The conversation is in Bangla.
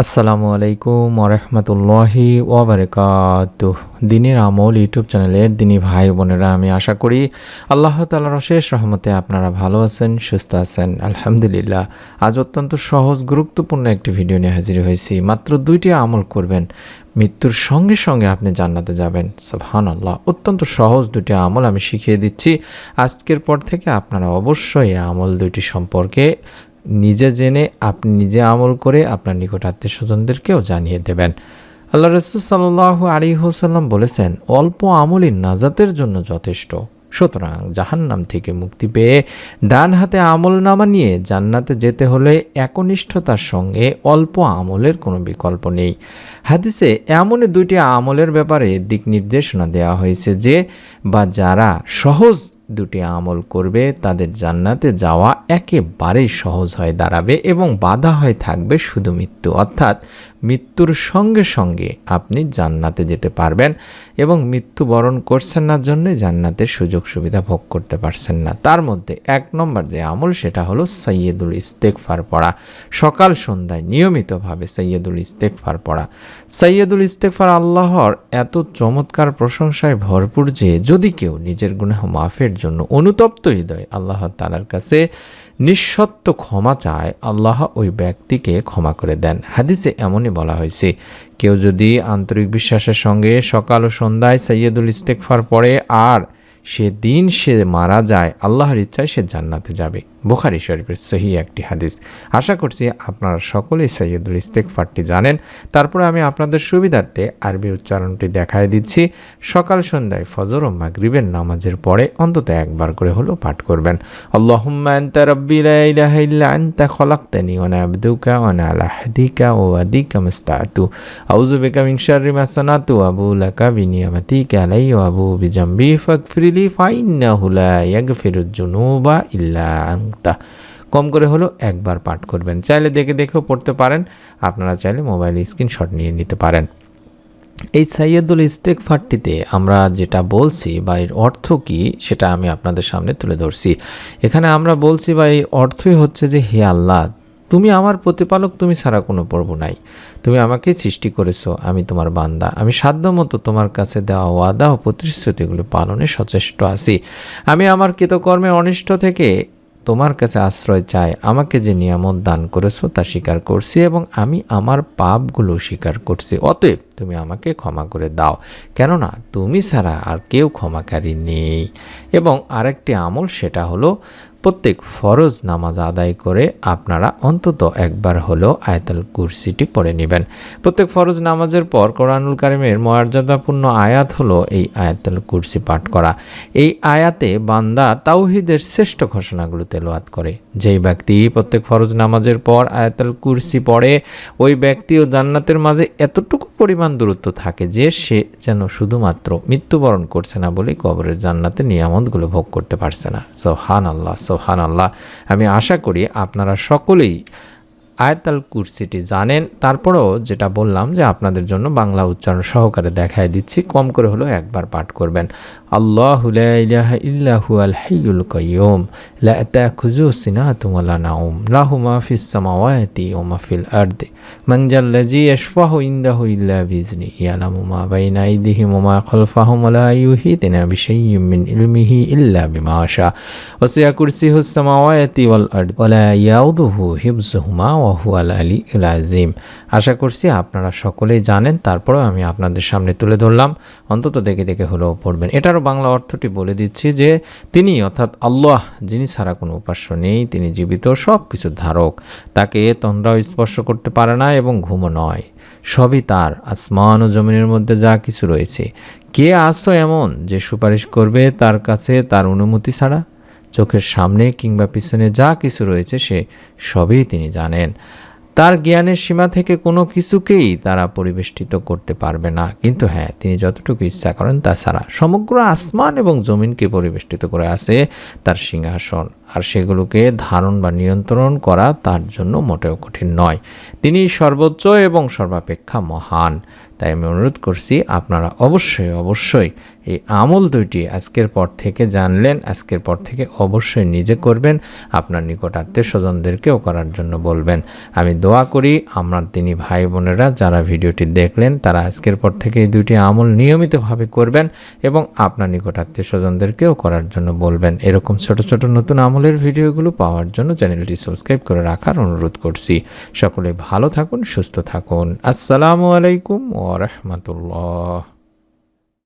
আসসালামু আলাইকুম ওরহমতুল্লাহি ওবরকাত দিনের আমল ইউটিউব চ্যানেলের দিনী ভাই বোনেরা, আমি আশা করি আল্লাহ তালার অশেষ রহমতে আপনারা ভালো আছেন, সুস্থ আছেন। আলহামদুলিল্লাহ, আজ অত্যন্ত সহজ, গুরুত্বপূর্ণ একটি ভিডিও নিয়ে হাজির হয়েছি। মাত্র দুইটি আমল করবেন, মৃত্যুর সঙ্গে সঙ্গে আপনি জান্নাতে যাবেন। সাবহান আল্লাহ অত্যন্ত সহজ দুটি আমল আমি শিখিয়ে দিচ্ছি। আজকের পর থেকে আপনারা অবশ্যই আমল দুটি সম্পর্কে নিজে জেনে আপনি নিজে আমল করে আপনার নিকট আত্মীয় স্বজনদেরকেও জানিয়ে দেবেন। আল্লাহ রসুল সাল্লাহ আলী হোসাল্লাম বলেছেন, অল্প আমলই নাজাতের জন্য যথেষ্ট। সুতরাং জাহান্নাম থেকে মুক্তি পেয়ে ডান হাতে আমল নামা নিয়ে জান্নাতে যেতে হলে একনিষ্ঠতার সঙ্গে অল্প আমলের কোনো বিকল্প নেই। হাদিসে এমনই দুইটি আমলের ব্যাপারে দিক নির্দেশনা দেওয়া হয়েছে যে, বা যারা সহজ দুটি আমল করবে, তাদের জান্নাতে যাওয়া একেবারেই সহজ হয়ে দাঁড়াবে এবং বাধা হয়ে থাকবে শুধু মৃত্যু। অর্থাৎ মৃত্যুর সঙ্গে সঙ্গে আপনি জান্নাতে যেতে পারবেন এবং মৃত্যুবরণ করছেন না জন্য জান্নাতের সুযোগ সুবিধা ভোগ করতে পারছেন না। তার মধ্যে এক নম্বর যে আমল, সেটা হলো সৈয়দুল ইস্তেকফার পড়া। সকাল সন্ধ্যায় নিয়মিতভাবে সৈয়দুল ইস্তেকফার পড়া। সৈয়দুল ইস্তেকফার আল্লাহর এত চমৎকার প্রশংসায় ভরপুর যে, যদি কেউ নিজের গুনাহ মাফের জন্য অনুতপ্ত হৃদয় আল্লাহ তালার কাছে নিঃসত্ব ক্ষমা চায়, আল্লাহ ওই ব্যক্তিকে ক্ষমা করে দেন। হাদিসে এমনই বলা হয়েছে, কেউ যদি আন্তরিক বিশ্বাসের সঙ্গে সকাল ও সন্ধ্যায় সৈয়দুল ইস্তেকফার পড়ে আর সেদিন সে মারা যায়, আল্লাহর ইচ্ছায় সে জান্নাতে যাবে। বোখারি শরীফের সহি একটি হাদিস। আশা করছি আপনারা সকলেই সৈয়দুল ইস্তেকফারটি জানেন। তারপরে আমি আপনাদের সুবিধার্থে আরবি উচ্চারণটি দেখায় দিচ্ছি। সকাল সন্ধ্যায় ফজর ও মাগরিবের নামাজের পরে অন্তত একবার করে হলো পাঠ করবেন। আনতা রাব্বি আবু আবু ফাইন্নাহু লা ইয়াগফিরুজ জুনুবা ইল্লা আনতা কম করে হলো একবার পাঠ করবেন। চাইলে দেখে দেখেও পড়তে পারেন। আপনারা চাইলে মোবাইল স্ক্রিনশট নিয়ে নিতে পারেন। এই সাইয়দুল ইস্তেকফারটিতে আমরা যেটা বলছি বা এর অর্থ কি, সেটা আমি আপনাদের সামনে তুলে ধরছি। এখানে আমরা বলছি বা এর অর্থই হচ্ছে যে, হে আল্লাহ তুমি আমার প্রতিপালক, তুমি ছাড়া কোনো পর্ব নাই। তুমি আমাকে সৃষ্টি করেছ, আমি তোমার বান্দা। আমি সাধ্যমতো তোমার কাছে দেওয়া ওয়াদা ও প্রতিশ্রুতিগুলো পালনে সচেষ্ট আছি। আমি আমার কৃতকর্মে অনিষ্ট থেকে তোমার কাছে আশ্রয় চাই। আমাকে যে নিয়ামত দান করেছ, তা স্বীকার করছি এবং আমি আমার পাপগুলো স্বীকার করছি। অতএব তুমি আমাকে ক্ষমা করে দাও, কেননা তুমি ছাড়া আর কেউ ক্ষমাকারী নেই। এবং আরেকটি আমল, সেটা হলো প্রত্যেক ফরজ নামাজ আদায় করে আপনারা অন্তত একবার হলেও আয়াতাল কুরসিটি পড়ে নেবেন। প্রত্যেক ফরজ নামাজের পর কোরআনুল কারিমের মর্যাদাপূর্ণ আয়াত হলো এই আয়াতাল কুরসি পাঠ করা। এই আয়াতে বান্দা তাওহিদের শ্রেষ্ঠ ঘোষণাগুলো তেলোয়াত করে। যেই ব্যক্তি প্রত্যেক ফরজ নামাজের পর আয়াতাল কুরসি পড়ে, ওই ব্যক্তি ও জান্নাতের মাঝে এতটুকু পরিমাণ দূরত্ব থাকে যে সে যেন শুধুমাত্র মৃত্যুবরণ করছে না বলেই কবরের জান্নাতের নিয়ামতগুলো ভোগ করতে পারছে না। সোহান আল্লাহ সোহান আল্লাহ আমি আশা করি আপনারা সকলেই আয়তাল কুরসিটি জানেন। তারপরেও যেটা বললাম যে আপনাদের জন্য বাংলা উচ্চারণ সহকারে দেখায় দিচ্ছি। কম করে হলেও একবার পাঠ করবেন। আল্লাহ ইল্লাহু আল হাইয়ুল কাইয়ুম। লা তাখুযু সিনাতুম ওয়ালা নাউম লাহু মা ফিস সামাওয়াতি ওয়া মা ফিল আরদি। মান জাল্লাযী ইয়াশফাহু ইনদাহু ইল্লা বিইজনি ইয়ালামু মা বাইনা আইদিহিম ওয়া মা খালফাহুম ওয়া লা ইউহিতুনা বিশাইয়্যিন মিন ইলমিহি ইল্লা বিমা শা ওয়াসিয়া কুরসিহুস সামাওয়াতি ওয়াল আরদ। ওয়া লা ইয়াউদুহু হিফযুহুমা ওয়া হুয়াল আলিউল আযীম আশা করছি আপনারা সকলেই জানেন, তারপরেও আমি আপনাদের সামনে তুলে ধরলাম। অন্তত দেখে দেখে হলেও পড়বেন। এটারও বাংলা অর্থটি বলে দিচ্ছি যে, তিনি অর্থাৎ আল্লাহ, যিনি ছাড়া কোনো উপাস্য নেই, তিনি জীবিত সব কিছুর ধারক। তাকে এ তন্দ্রাও স্পর্শ করতে পারে না এবং ঘুমও নয়। সবই তার, আসমান ও জমিনের মধ্যে যা কিছু রয়েছে। কে আসো এমন যে সুপারিশ করবে তার কাছে তার অনুমতি ছাড়া? চোখের সামনে কিংবা পিছনে যা কিছু রয়েছে সে সবই তিনি জানেন। তার জ্ঞানের সীমা থেকে কোনো কিছুকেই তারা পরিবেষ্টিত করতে পারবে না। কিন্তু হ্যাঁ তিনি যতটুকু ইচ্ছা করেন তাছাড়া সমগ্র আসমান এবং জমিনকে পরিবেষ্টিত করে আছে তার সিংহাসন। আর সেগুলোকে ধারণ বা নিয়ন্ত্রণ করা তার জন্য মোটেও কঠিন নয়। তিনি সর্বোচ্চ এবং সর্বাপেক্ষা মহান। তাই আমি অনুরোধ করছি, আপনারা অবশ্যই অবশ্যই এই আমল দুইটি আজকের পর থেকে জানলেন, আজকের পর থেকে অবশ্যই নিজে করবেন, আপনার নিকট আত্মীয় স্বজনদেরকেও করার জন্য বলবেন। আমি দোয়া করি, আমার তিনি ভাই বোনেরা যারা ভিডিওটি দেখলেন, তারা আজকের পর থেকে এই দুইটি আমল নিয়মিতভাবে করবেন এবং আপনার নিকট আত্মীয় স্বজনদেরকেও করার জন্য বলবেন। এরকম ছোট ছোট নতুন আমলের ভিডিওগুলো পাওয়ার জন্য চ্যানেলটি সাবস্ক্রাইব করে রাখার অনুরোধ করছি। সকলে ভালো থাকুন, সুস্থ থাকুন। আসসালামু আলাইকুম ও রহমতুল্লাহ।